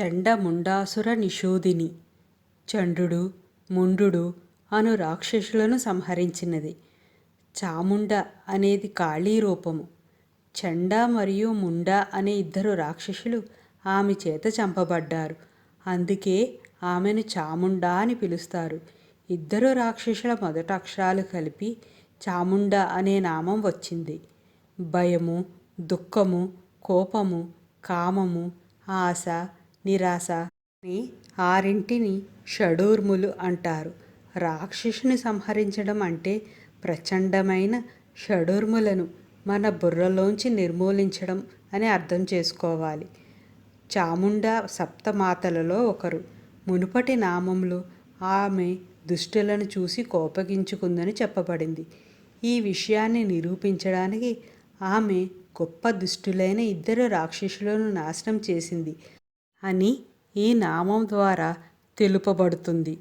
చండముండాసుర నిషూదిని చండుడు ముండు అను రాక్షసులను సంహరించినది. చాముండ అనేది కాళీ రూపము. చండ మరియు ముండ అనే ఇద్దరు రాక్షసులు ఆమె చేత చంపబడ్డారు. అందుకే ఆమెను చాముండ అని పిలుస్తారు. ఇద్దరు రాక్షసుల మొదట అక్షరాలు కలిపి చాముండ అనే నామం వచ్చింది. భయము దుఃఖము కోపము కామము ఆశ నిరాశ. అని ఆరింటిని షడూర్ములు అంటారు. రాక్షసుని సంహరించడం అంటే ప్రచండమైన షడూర్ములను మన బుర్రలోంచి నిర్మూలించడం అని అర్థం చేసుకోవాలి. చాముండ సప్తమాతలలో ఒకరు. మునుపటి నామంలో ఆమె దుష్టులను చూసి కోపగించుకుందని చెప్పబడింది. ఈ విషయాన్ని నిరూపించడానికి ఆమె గొప్ప దుష్టులైన ఇద్దరు రాక్షసులను నాశనం చేసింది. అని ఈ నామం ద్వారా తెలుపబడుతుంది.